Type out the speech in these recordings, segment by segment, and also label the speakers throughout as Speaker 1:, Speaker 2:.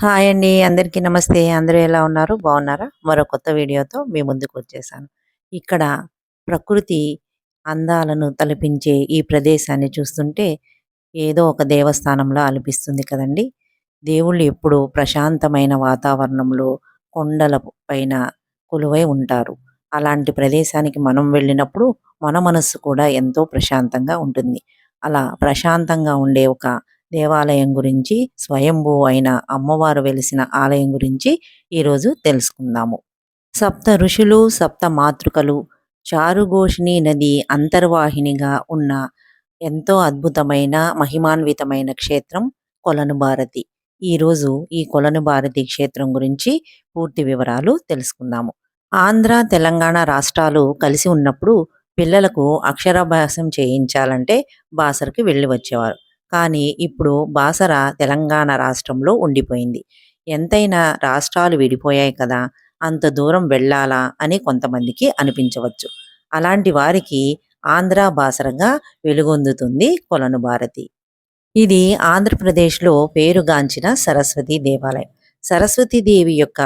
Speaker 1: Hi అండి. అందరికీ నమస్తే. అందరూ ఎలా ఉన్నారు? బాగున్నారా? మరో కొత్త వీడియోతో మీ ముందుకు వచ్చేసాను. ఇక్కడ ప్రకృతి అందాలను తలపించే ఈ ప్రదేశాన్ని చూస్తుంటే ఏదో ఒక దేవస్థానంలో అనిపిస్తుంది కదండీ! దేవుళ్ళు ఎప్పుడూ ప్రశాంతమైన వాతావరణంలో కొండల పైన కొలువై ఉంటారు. అలాంటి ప్రదేశానికి మనం వెళ్ళినప్పుడు మన మనస్సు కూడా ఎంతో ప్రశాంతంగా ఉంటుంది. అలా ప్రశాంతంగా ఉండే ఒక దేవాలయం గురించి స్వయంభూ అయిన అమ్మవారు వెలిసిన ఆలయం గురించి ఈరోజు తెలుసుకుందాము. సప్త ఋషులు, సప్త మాతృకలు, చారుఘోషిణి నది అంతర్వాహినిగా ఉన్న ఎంతో అద్భుతమైన, మహిమాన్వితమైన క్షేత్రం కొలనుభారతి. ఈరోజు ఈ కొలనుభారతి క్షేత్రం గురించి పూర్తి వివరాలు తెలుసుకుందాము. ఆంధ్ర, తెలంగాణ రాష్ట్రాలు కలిసి ఉన్నప్పుడు పిల్లలకు అక్షరాభ్యాసం చేయించాలంటే బాసరకి వెళ్ళి వచ్చేవారు. కానీ ఇప్పుడు బాసర తెలంగాణ రాష్ట్రంలో ఉండిపోయింది. ఎంతైనా రాష్ట్రాలు విడిపోయాయి కదా! అంత దూరం వెళ్ళాలా అని కొంతమందికి అనిపించవచ్చు. అలాంటి వారికి ఆంధ్ర బాసరగా వెలుగొందుతుంది కొలను భారతి ఇది ఆంధ్రప్రదేశ్‌లో పేరుగాంచిన సరస్వతి దేవాలయం. సరస్వతీదేవి యొక్క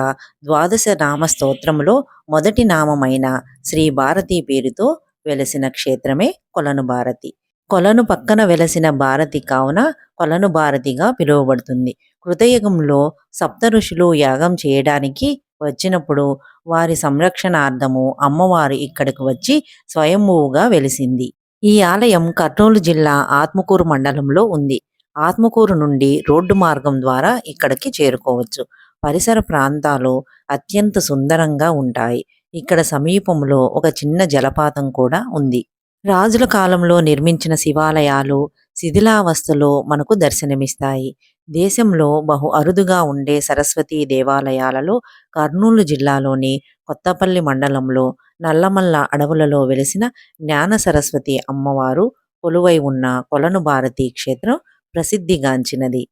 Speaker 1: ద్వాదశ నామ స్తోత్రంలో మొదటి నామమైన శ్రీ భారతి పేరుతో వెలసిన క్షేత్రమే కొలను భారతి కొలను పక్కన వెలసిన భారతి కావున కొలను భారతిగా పిలువబడుతుంది. కృతయుగంలో సప్తఋషులు యాగం చేయడానికి వచ్చినప్పుడు వారి సంరక్షణార్థము అమ్మవారు ఇక్కడకు వచ్చి స్వయంభూగా వెలిసింది. ఈ ఆలయం కర్నూలు జిల్లా ఆత్మకూరు మండలంలో ఉంది. ఆత్మకూరు నుండి రోడ్డు మార్గం ద్వారా ఇక్కడికి చేరుకోవచ్చు. పరిసర ప్రాంతాలు అత్యంత సుందరంగా ఉంటాయి. ఇక్కడ సమీపంలో ఒక చిన్న జలపాతం కూడా ఉంది. రాజుల కాలంలో నిర్మించిన శివాలయాలు శిథిలావస్థలో మనకు దర్శనమిస్తాయి. దేశంలో బహు అరుదుగా ఉండే సరస్వతి దేవాలయాలలో కర్నూలు జిల్లాలోని కొత్తపల్లి మండలంలో నల్లమల్ల అడవులలో వెలిసిన జ్ఞాన సరస్వతి అమ్మవారు కొలువై ఉన్న కొలను భారతి క్షేత్రం ప్రసిద్ధిగాంచినది.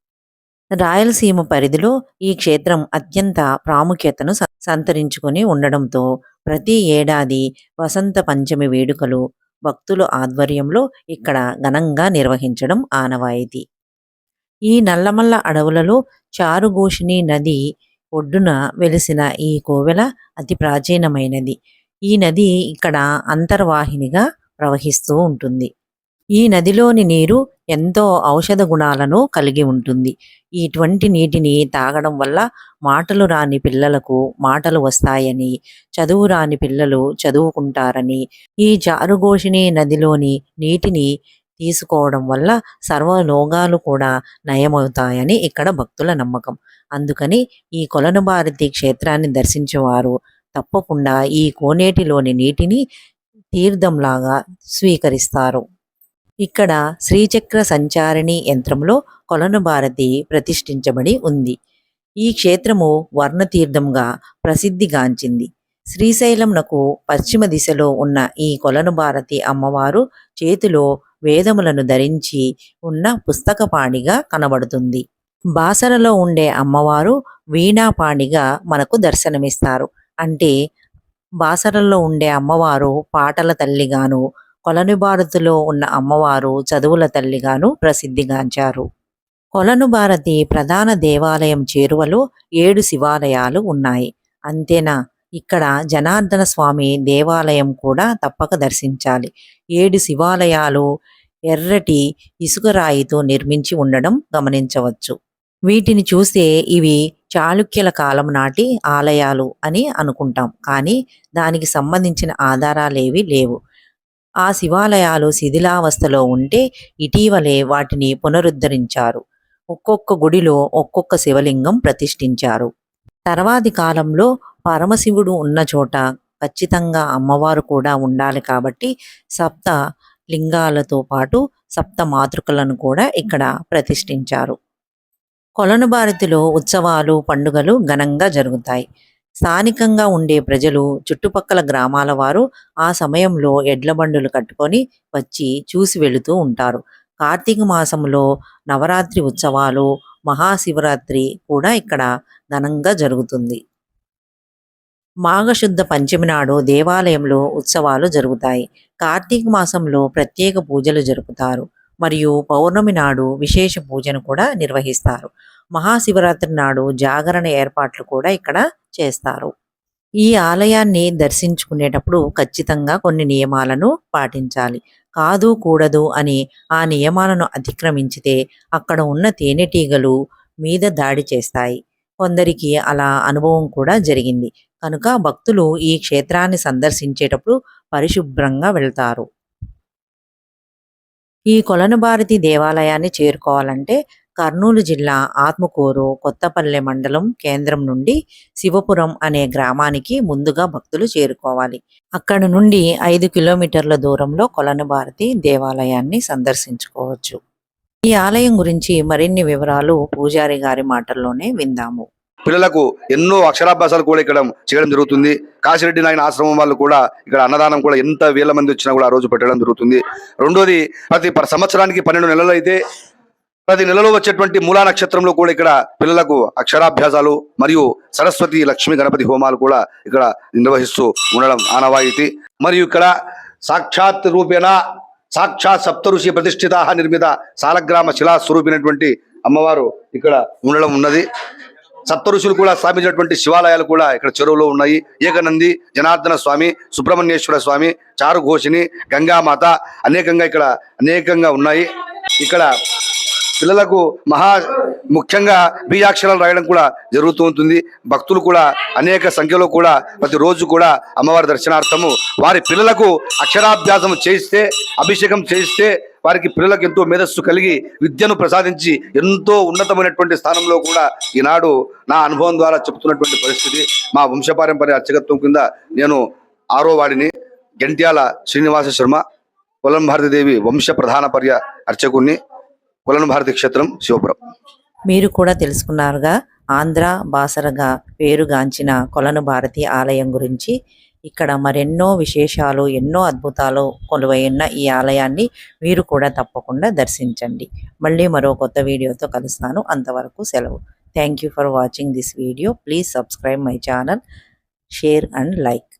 Speaker 1: రాయలసీమ పరిధిలో ఈ క్షేత్రం అత్యంత ప్రాముఖ్యతను సంతరించుకొని ఉండడంతో ప్రతి ఏడాది వసంత పంచమి వేడుకలు భక్తుల ఆధ్వర్యంలో ఇక్కడ ఘనంగా నిర్వహించడం ఆనవాయితీ. ఈ నల్లమల్ల అడవులలో చారుఘోషిణి నది ఒడ్డున వెలిసిన ఈ కోవెల అతి ప్రాచీనమైనది. ఈ నది ఇక్కడ అంతర్వాహినిగా ప్రవహిస్తూ ఉంటుంది. ఈ నదిలోని నీరు ఎంతో ఔషధ గుణాలను కలిగి ఉంటుంది. ఇటువంటి నీటిని తాగడం వల్ల మాటలు రాని పిల్లలకు మాటలు వస్తాయని, చదువు రాని పిల్లలు చదువుకుంటారని, ఈ చారుఘోషిణి నదిలోని నీటిని తీసుకోవడం వల్ల సర్వ రోగాలు కూడా నయమవుతాయని ఇక్కడ భక్తుల నమ్మకం. అందుకని ఈ కొలనుభారతి క్షేత్రాన్ని దర్శించేవారు తప్పకుండా ఈ కోనేటిలోని నీటిని తీర్థంలాగా స్వీకరిస్తారు. ఇక్కడ శ్రీచక్ర సంచారిణి యంత్రంలో కొలనుభారతి ప్రతిష్ఠించబడి ఉంది. ఈ క్షేత్రము వర్ణతీర్థంగా ప్రసిద్ధిగాంచింది. శ్రీశైలంనకు పశ్చిమ దిశలో ఉన్న ఈ కొలనుభారతి అమ్మవారు చేతిలో వేదములను ధరించి ఉన్న పుస్తకపాణిగా కనబడుతుంది. బాసరలో ఉండే అమ్మవారు వీణాపాణిగా మనకు దర్శనమిస్తారు. అంటే బాసరలో ఉండే అమ్మవారు పాటల తల్లిగాను, కొలనుభారతిలో ఉన్న అమ్మవారు చదువుల తల్లిగాను ప్రసిద్ధిగాంచారు. కొలనుభారతి ప్రధాన దేవాలయం చేరువలో ఏడు శివాలయాలు ఉన్నాయి. అంతేనా ఇక్కడ జనార్దన స్వామి దేవాలయం కూడా తప్పక దర్శించాలి. ఏడు శివాలయాలు ఎర్రటి ఇసుకరాయితో నిర్మించి ఉండడం గమనించవచ్చు. వీటిని చూస్తే ఇవి చాళుక్యుల కాలం నాటి ఆలయాలు అని అనుకుంటాం. కానీ దానికి సంబంధించిన ఆధారాలేవి లేవు. ఆ శివాలయాలు శిథిలావస్థలో ఉంటే ఇటీవలే వాటిని పునరుద్ధరించారు. ఒక్కొక్క గుడిలో ఒక్కొక్క శివలింగం ప్రతిష్ఠించారు. తర్వాతి కాలంలో పరమశివుడు ఉన్న చోట ఖచ్చితంగా అమ్మవారు కూడా ఉండాలి కాబట్టి సప్త లింగాలతో పాటు సప్త మాతృకలను కూడా ఇక్కడ ప్రతిష్ఠించారు. కొలనుభారతిలో ఉత్సవాలు, పండుగలు ఘనంగా జరుగుతాయి. స్థానికంగా ఉండే ప్రజలు, చుట్టుపక్కల గ్రామాల వారు ఆ సమయంలో ఎడ్లబండులు కట్టుకొని వచ్చి చూసి వెళుతూ ఉంటారు. కార్తీక మాసంలో నవరాత్రి ఉత్సవాలు, మహాశివరాత్రి కూడా ఇక్కడ ఘనంగా జరుగుతుంది. మాఘశుద్ధ పంచమి నాడు దేవాలయంలో ఉత్సవాలు జరుగుతాయి. కార్తీక మాసంలో ప్రత్యేక పూజలు జరుపుతారు. మరియు పౌర్ణమి నాడు విశేష పూజను కూడా నిర్వహిస్తారు. మహాశివరాత్రి నాడు జాగరణ ఏర్పాట్లు కూడా ఇక్కడ చేస్తారు. ఈ ఆలయాన్ని దర్శించుకునేటప్పుడు ఖచ్చితంగా కొన్ని నియమాలను పాటించాలి. కాదు కూడదు అని ఆ నియమాలను అతిక్రమించితే అక్కడ ఉన్న తేనెటీగలు మీద దాడి చేస్తాయి. కొందరికి అలా అనుభవం కూడా జరిగింది. కనుక భక్తులు ఈ క్షేత్రాన్ని సందర్శించేటప్పుడు పరిశుభ్రంగా వెళ్తారు. ఈ కొలను భారతి దేవాలయాన్ని చేరుకోవాలంటే కర్నూలు జిల్లా ఆత్మకూరు కొత్తపల్లె మండలం కేంద్రం నుండి శివపురం అనే గ్రామానికి ముందుగా భక్తులు చేరుకోవాలి. అక్కడ నుండి ఐదు కిలోమీటర్ల దూరంలో కొలనుభారతి దేవాలయాన్ని సందర్శించుకోవచ్చు. ఈ ఆలయం గురించి మరిన్ని వివరాలు పూజారి గారి మాటల్లోనే విందాము.
Speaker 2: పిల్లలకు ఎన్నో అక్షరాభ్యాసాలు కూడా ఇక్కడ చేయడం జరుగుతుంది. కాశిరెడ్డి నాయన ఆశ్రమం వాళ్ళు కూడా ఇక్కడ అన్నదానం కూడా ఎంత వేల మంది వచ్చినా కూడా ఆ రోజు పెట్టడం జరుగుతుంది. రెండోది ప్రతి సంవత్సరానికి పన్నెండు నెలలు అయితే ప్రతి నెలలో వచ్చేటువంటి మూలా నక్షత్రంలో కూడా ఇక్కడ పిల్లలకు అక్షరాభ్యాసాలు మరియు సరస్వతి లక్ష్మీ గణపతి హోమాలు కూడా ఇక్కడ నిర్వహిస్తూ ఉండడం ఆనవాయితీ. మరియు ఇక్కడ సాక్షాత్ రూపేణ సాక్షాత్ సప్తఋషి ప్రతిష్ఠిత నిర్మిత సాలగ్రామ శిలా స్వరూపినటువంటి అమ్మవారు ఇక్కడ ఉండడం ఉన్నది. సప్తఋషులు కూడా స్థాపించినటువంటి శివాలయాలు కూడా ఇక్కడ చెరువులో ఉన్నాయి. ఏకనంది జనార్దన స్వామి సుబ్రహ్మణ్యేశ్వర స్వామి చారుఘోషిని గంగామాత అనేకంగా ఇక్కడ అనేకంగా ఉన్నాయి. ఇక్కడ పిల్లలకు మహా ముఖ్యంగా బీజాక్షరాలు రాయడం కూడా జరుగుతూ ఉంటుంది. భక్తులు కూడా అనేక సంఖ్యలో కూడా ప్రతిరోజు కూడా అమ్మవారి దర్శనార్థము వారి పిల్లలకు అక్షరాభ్యాసం చేయిస్తే అభిషేకం చేయిస్తే వారికి పిల్లలకు ఎంతో మేధస్సు కలిగి విద్యను ప్రసాదించి ఎంతో ఉన్నతమైనటువంటి స్థానంలో కూడా ఈనాడు నా అనుభవం ద్వారా చెప్తున్నటువంటి పరిస్థితి. మా వంశపారంపర్య అర్చకత్వం కింద నేను ఆరో వాడిని గంట్యాల శ్రీనివాస శర్మ పొలం భారతీదేవి వంశ ప్రధాన పర్య అర్చకుణ్ణి. కొలను భారతి క్షేత్రం శివపురం.
Speaker 1: మీరు కూడా తెలుసుకున్నారుగా ఆంధ్ర బాసరగా పేరుగాంచిన కొలను భారతి ఆలయం గురించి. ఇక్కడ మరెన్నో విశేషాలు ఎన్నో అద్భుతాలు కొలువైన ఈ ఆలయాన్ని మీరు కూడా తప్పకుండా దర్శించండి. మళ్ళీ మరో కొత్త వీడియోతో కలుస్తాను. అంతవరకు సెలవు. Thank you for watching this video please subscribe my channel share and like